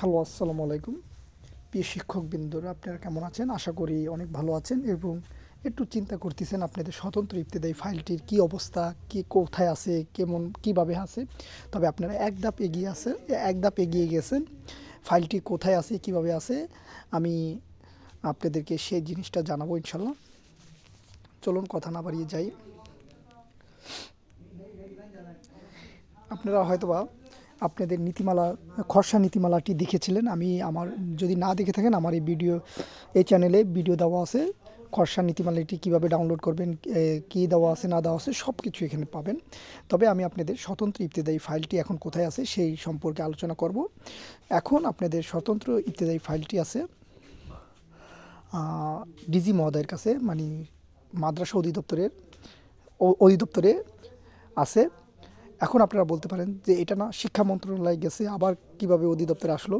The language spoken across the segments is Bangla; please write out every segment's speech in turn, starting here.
হ্যালো, আসসালামু আলাইকুম। প্রিয় শিক্ষক শিক্ষকবৃন্দরা, আপনারা কেমন আছেন? আশা করি অনেক ভালো আছেন এবং একটু চিন্তা করতেছেন আপনাদের স্বতন্ত্র ইবতেদায়ী ফাইলটির কি অবস্থা, কি কোথায় আছে, কেমন, কীভাবে আছে। তবে আপনারা এক ধাপ এগিয়ে আছে এক ধাপ এগিয়ে গেছেন। ফাইলটি কোথায় আছে, কীভাবে আছে, আমি আপনাদেরকে সেই জিনিসটা জানাব ইনশাল্লাহ চলুন কথা না বাড়িয়ে যাই। আপনারা হয়তোবা আপনাদের নীতিমালা খরসা নীতিমালাটি দেখেছিলেন। আমি আমার, যদি না দেখে থাকেন, আমার এই ভিডিও, এই চ্যানেলে ভিডিও দেওয়া আছে। খরসা নীতিমালাটি কীভাবে ডাউনলোড করবেন কী দেওয়া আছে, না দেওয়া আছে সব কিছু এখানে পাবেন। তবে আমি আপনাদের স্বতন্ত্র ইফতেদায়ী ফাইলটি এখন কোথায় আছে, সেই সম্পর্কে আলোচনা করব। এখন আপনাদের স্বতন্ত্র ইফতেদায়ী ফাইলটি আছে ডিজি মহোদয়ের কাছে মানে মাদ্রাসা অধিদপ্তরের অধিদপ্তরে আছে। এখন আপনারা বলতে পারেন যে এটা না শিক্ষা মন্ত্রণালয়ে গেছে, আবার কীভাবে অধিদপ্তরে আসলো?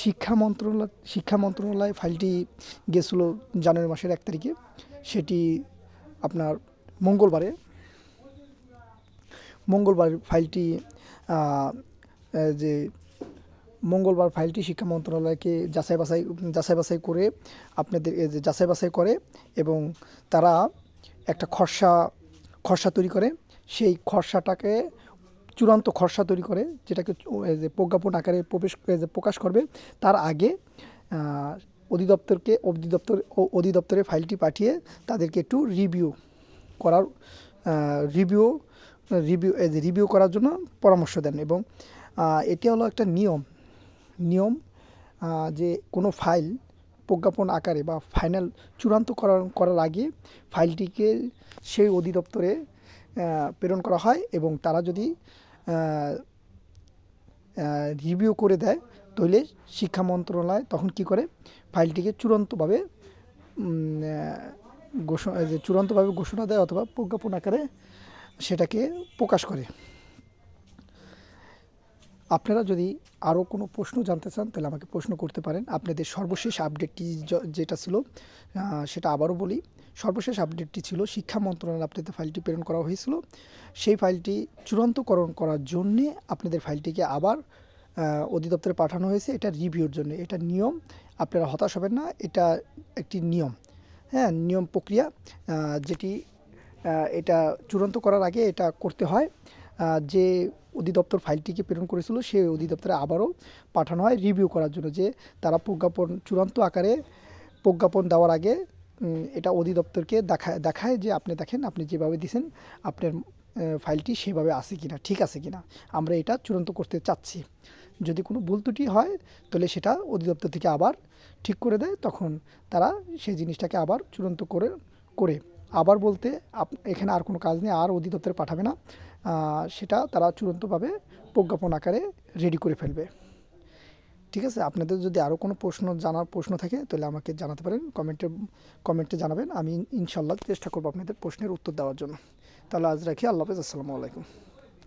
শিক্ষা মন্ত্রণালয় শিক্ষা মন্ত্রণালয় ফাইলটি গেছিল জানুয়ারি মাসের এক তারিখে। সেটি আপনার মঙ্গলবারে, মঙ্গলবার ফাইলটি যে মঙ্গলবার ফাইলটি শিক্ষা মন্ত্রণালয়কে যাচাই বাছাই যাচাই বাছাই করে আপনাদের যাচাই বাছাই করে এবং তারা একটা খরসা খরসা তৈরি করে। সেই খরসাটাকে চূড়ান্ত খরসা তৈরি করে, যেটাকে যে প্রজ্ঞাপন আকারে প্রবেশ প্রকাশ করবে, তার আগে অধিদপ্তরকে, অধিদপ্তর অধিদপ্তরে ফাইলটি পাঠিয়ে তাদেরকে একটু রিভিউ করার রিভিউ রিভিউ রিভিউ করার জন্য পরামর্শ দেন এবং এটি হলো একটা নিয়ম। নিয়ম যে কোনো ফাইল প্রজ্ঞাপন আকারে বা ফাইনাল চূড়ান্ত করার করার আগে ফাইলটিকে সেই অধিদপ্তরে প্রেরণ করা হয় এবং তারা যদি রিভিউ করে দেয়, তাহলে শিক্ষা মন্ত্রণালয় তখন কি করে? ফাইলটিকে চূড়ান্তভাবে ঘোষণা চূড়ান্তভাবে ঘোষণা দেয় অথবা প্রজ্ঞাপন আকারে সেটাকে প্রকাশ করে। আপনারা যদি আরও কোনো প্রশ্ন জানতে চান, তাহলে আমাকে প্রশ্ন করতে পারেন। আপনাদের সর্বশেষ আপডেটটি যেটা ছিল সেটা আবারও বলি। সর্বশেষ আপডেটটি ছিল, শিক্ষা মন্ত্রণালয় আপনাদের ফাইলটি প্রেরণ করা হয়েছিল। সেই ফাইলটি চূড়ান্তকরণ করার জন্যে আপনাদের ফাইলটিকে আবার অধিদপ্তরে পাঠানো হয়েছে। এটা রিভিউর জন্য। এটা নিয়ম। আপনারা হতাশ হবেন না। এটা একটি নিয়ম। হ্যাঁ নিয়ম প্রক্রিয়া যেটি এটা চূড়ান্ত করার আগে এটা করতে হয়। যে অধিদপ্তর ফাইলটিকে প্রেরণ করেছিল সেই অধিদপ্তরে আবারও পাঠানো হয় রিভিউ করার জন্য যে তারা প্রজ্ঞাপন, চূড়ান্ত আকারে প্রজ্ঞাপন দেওয়ার আগে এটা অধিদপ্তরকে দেখায় দেখায় যে আপনি দেখেন, আপনি যেভাবে দিছেন, আপনার ফাইলটি সেভাবে আছে কিনা, ঠিক আছে কিনা। আমরা এটা চূড়ান্ত করতে চাচ্ছি। যদি কোনো ভুল ত্রুটি হয়, তাহলে সেটা অধিদপ্তর থেকে আবার ঠিক করে দেয়, তখন তারা সেই জিনিসটাকে আবার চূড়ান্ত করে করে। আবার বলতে এখানে আর কোনো কাজ নেই, আর অধিদপ্তরে পাঠাবে না। সেটা তারা চূড়ান্তভাবে প্রজ্ঞাপন আকারে রেডি করে ফেলবে। ঠিক আছে? আপনাদের যদি আরও কোনো প্রশ্ন জানার প্রশ্ন থাকে, তাহলে আমাকে জানাতে পারেন। কমেন্টে কমেন্টে জানাবেন। আমি ইনশাল্লাহ চেষ্টা করব আপনাদের প্রশ্নের উত্তর দেওয়ার জন্য। তাহলে আজ রাখি। আল্লাহ হাফেজ। আসসালামু আলাইকুম।